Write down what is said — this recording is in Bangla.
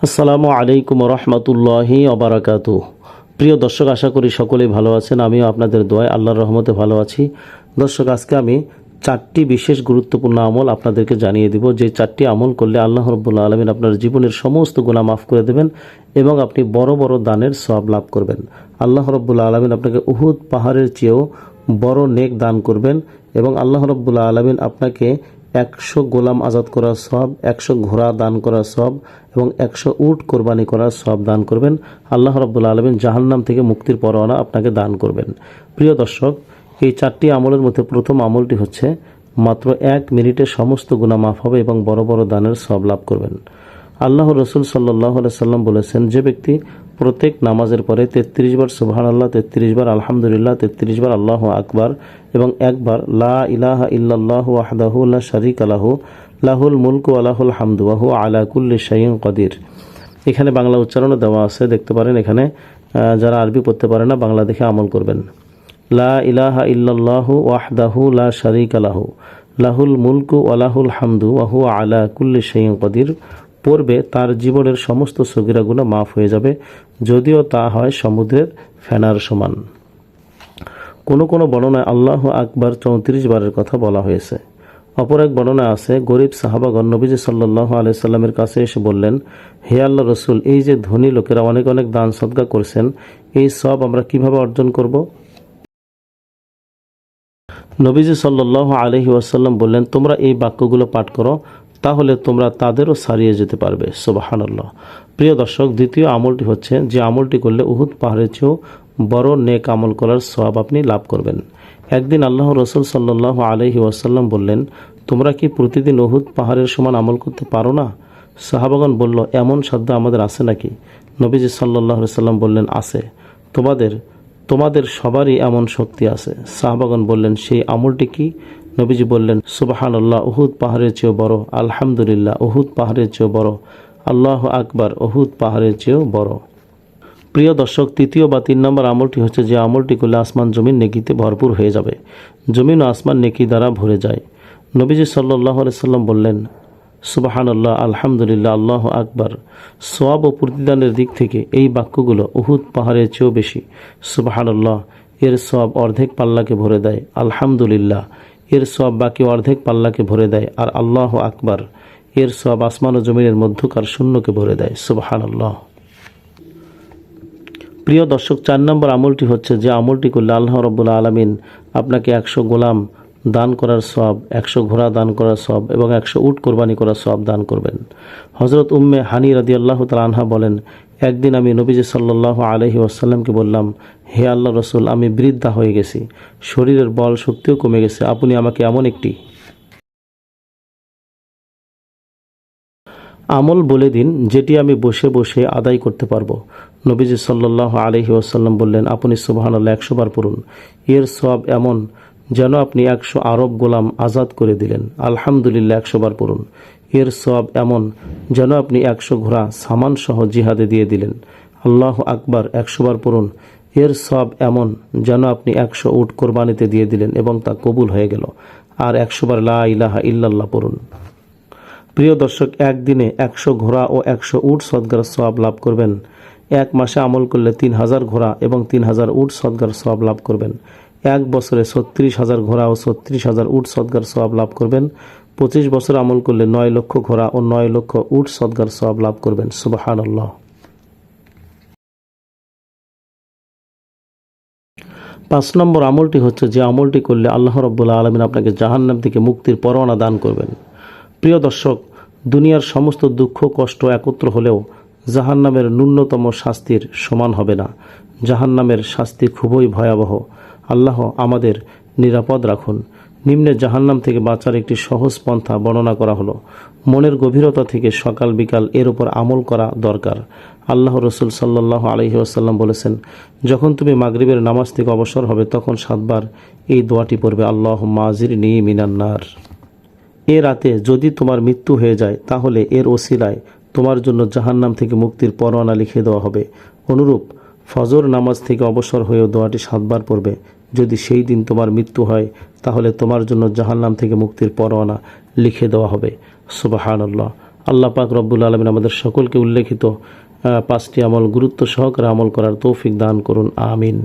আসসালামু আলাইকুম রহমতুল্লাহি অবরাকাত প্রিয় দর্শক, আশা করি সকলেই ভালো আছেন। আমিও আপনাদের দোয়ায় আল্লাহর রহমতে ভালো আছি। দর্শক, আজকে আমি চারটি বিশেষ গুরুত্বপূর্ণ আমল আপনাদেরকে জানিয়ে দিব। যে চারটি আমল করলে আল্লাহ রব্বুল্লা আলমিন আপনার জীবনের সমস্ত গুণা মাফ করে দেবেন এবং আপনি বড় বড় দানের সব লাভ করবেন। আল্লাহ রব্বুল্লা আলমিন আপনাকে উহুদ পাহাড়ের চেয়েও বড় নেক দান করবেন এবং আল্লাহ রব্বুল্লা আলমিন আপনাকে একশো গোলাম আজাদ করার সব একশো ঘোড়া দান করার সব এবং একশো উট কোরবানি করার সব দান করবেন। আল্লাহ রব্বুল্লা আলমিন জাহান্নাম থেকে মুক্তির পরোয়ানা আপনাকে দান করবেন। প্রিয় দর্শক, এই চারটি আমলের মধ্যে প্রথম আমলটি হচ্ছে মাত্র এক মিনিটে সমস্ত গুণা মাফ হবে এবং বড় বড় দানের সব লাভ করবেন। আল্লাহ রসুল সাল্লাহ সাল্লাম বলেছেন, যে ব্যক্তি প্রত্যেক নামাজের পরে তেত্রিশ বার সুবহান আল্লাহ তেত্রিশ বার আলহামদুলিল্লাহ, তেত্রিশ বার আল্লাহ আকবার এবং একবার লা ইলাহা ইল্লাল্লাহু ওয়াহদাহু লা শারিক আলাহু লাহুল মুলকু আলাহুল হামদু ওয়াহু আলা কুল্লি শাইইন কদির। এখানে বাংলা উচ্চারণও দেওয়া আছে, দেখতে পারেন এখানে যারা আরবি পড়তে পারে না, বাংলা দেখে আমল করবেন। লা ইলাহা ইল্লাল্লাহু ওয়াহদাহু লা শারিক আলাহু লাহুল মুলকু ওয়ালাহুল হামদু ওয়াহু আলা কুল্লি শাইইন কদির। পড়বে তার জীবনের সমস্ত সগিরাগুলো মাফ হয়ে যাবে, যদিও তা হয় সমুদ্রের ফেনার সমান। কোনো কোনো বর্ণনায় আল্লাহ আকবার চৌত্রিশ বারের কথা বলা হয়েছে। অপর এক বর্ণনা আছে, গরিব সাহাবাগণ নবীজি সাল্লাহ আলাইসাল্লামের কাছে এসে বললেন, হে আল্লাহ রসুল, এই যে ধনী লোকেরা অনেক অনেক দান সদকা করছেন, এই সব আমরা কীভাবে অর্জন করব? নবীজি সাল্লাহ আলহি ওয়াসাল্লাম বললেন, তোমরা এই বাক্যগুলো পাঠ করো তাহলে তোমরা তাদেরও সারিয়ে যেতে পারবে, সোবাহানাল্লাহ। প্রিয় দর্শক, দ্বিতীয় আমলটি হচ্ছে যে আমলটি করলে উহুদ পাহাড়ের চেয়েও বড় নেক আমল করার সব আপনি লাভ করবেন। একদিন আল্লাহ রসুল সাল্লাহ আলহি ওয়াসাল্লাম বললেন, তোমরা কি প্রতিদিন উহুদ পাহাড়ের সমান আমল করতে পারো না? সাহাবাগন বলল, এমন সাধ্য আমাদের আছে নাকি? নবীজি সাল্লাহ সাল্লাম বললেন, আছে। তোমাদের তোমাদের সবারই এমন শক্তি আছে। সাহাবাগন বললেন, সেই আমলটি কি? নবীজি বললেন সুবাহান আল্লাহ উহুদ পাহাড়ের চেয়েও বড়, আলহামদুলিল্লাহ, উহুদ পাহাড়ের চেয়েও বড়, আল্লাহ আকবার, উহুদ পাহাড়ের চেয়েও বড়। প্রিয় দর্শক, তৃতীয় বা তিন নম্বর আমলটি হচ্ছে যে আমলটি করলে আসমান জমিন নেকিতে ভরপুর হয়ে যাবে, জমিন ও আসমান নেকি দ্বারা ভরে যায়। নবীজি সাল্লাহ সাল্লাম বললেন সুবাহান আল্লাহ আলহামদুলিল্লাহ, আল্লাহ আকবার। সোয়াব ও প্রতিদানের দিক থেকে এই বাক্যগুলো উহুদ পাহাড়ের চেয়েও বেশি। সুবাহান আল্লাহ এর সব অর্ধেক পাল্লাকে ভরে দেয়, আলহামদুলিল্লাহ এর সব বাকি অর্ধেক পাল্লাকে ভরে দেয়, আর আল্লাহ আকবার। এর সব আসমান ও জমিনের মধ্যকার শূন্যকে ভরে দেয় সুবাহান আল্লাহ প্রিয় দর্শক, চার নম্বর আমলটি হচ্ছে যে আমলটি করলে আল্লাহ রব্বুল্লা আলমিন আপনাকে একশো গোলাম দান করার সব একশো ঘোড়া দান করার সব এবং একশো উট কোরবানি করার সব দান করবেন। হজরত উম্মে হানি রাদি আল্লাহ আনহা বলেন একদিন আমি নবীজি সাল্লাহ আলহি আসাল্লামকে বললাম, হে আল্লাহ রসুল, আমি বৃদ্ধা হয়ে গেছি। শরীরের বল শক্তিও কমে গেছে। আপনি আমাকে এমন একটি আমল বলে দিন, যেটি আমি বসে বসে আদায় করতে পারব। নবীজি সাল্লাহ আলহি আসাল্লাম বললেন, আপনি সুবাহান আল্লাহ একশো বার পড়ুন। এর সব এমন যেন আপনি একশো আরব গোলাম আজাদ করে দিলেন। আলহামদুলিল্লাহ একশো বার পড়ুন। এর সব এমন যেন আপনি একশো ঘোড়া সামান সহ জিহাদে দিয়ে দিলেন। আল্লাহ আকবার, একশো বার পড়ুন। এর সব এমন যেন আপনি একশো উট কোরবানিতে দিয়ে দিলেন এবং তা কবুল হয়ে গেল। আর একশো বার লা ইলাহা ইল্লাল্লাহ পড়ুন। প্রিয় দর্শক, একদিনে একশো ঘোড়া ও একশো উট সদগার সব লাভ করবেন। এক মাসে আমল করলে তিন হাজার ঘোড়া এবং তিন হাজার উট সদগার সব লাভ করবেন। এক বছরে ছত্রিশ হাজার ঘোড়া ও ছত্রিশ হাজার উট সদগার সব লাভ করবেন। পঁচিশ বছর আমল করলে নয় লক্ষ ঘোড়া ও নয় লক্ষ উট সদগার সব লাভ করবেন। সুবাহান আল্লাহ পাঁচ নম্বর আমলটি হচ্ছে যে আমলটি করলে আল্লাহ রব্বুল্লা আলমিন আপনাকে জাহান্নাম থেকে মুক্তির পরোয়ানা দান করবেন। প্রিয় দর্শক, দুনিয়ার সমস্ত দুঃখ, কষ্ট একত্র হলেও জাহান্নামের ন্যূনতম শাস্তির সমান হবে না। জাহান্নামের শাস্তি খুবই ভয়াবহ। আল্লাহ আমাদের নিরাপদ রাখুন। নিম্নে জাহান্নাম থেকে বাঁচার একটি সহজ পন্থা বর্ণনা করা হলো। মনের গভীরতা থেকে সকাল বিকাল এর উপর আমল করা দরকার। আল্লাহ রসুল সাল্লাহ আলহি আসাল্লাম বলেছেন, যখন তুমি মাগরিবের নামাজ থেকে অবসর হবে, তখন সাতবার এই দোয়াটি পড়বে আল্লাহ মাজির নি মিনান্নার এ রাতে যদি তোমার মৃত্যু হয়ে যায়, তাহলে এর ওসিলায় তোমার জন্য জাহান্নাম থেকে মুক্তির পরোয়ানা লিখে দেওয়া হবে। অনুরূপ, ফজর নামাজ থেকে অবসর হয়েও দোয়াটি সাতবার পড়বে যদি সেই দিন তোমার মৃত্যু হয়, তাহলে তোমার জন্য জাহান্নাম থেকে মুক্তির পরোয়ানা লিখে দেওয়া হবে। সুবাহান আল্লাহ আল্লাহ পাক রব্বুল আলমিন আমাদের সকলকে উল্লেখিত পাঁচটি আমল গুরুত্ব সহকারে আমল করার তৌফিক দান করুন। আমিন।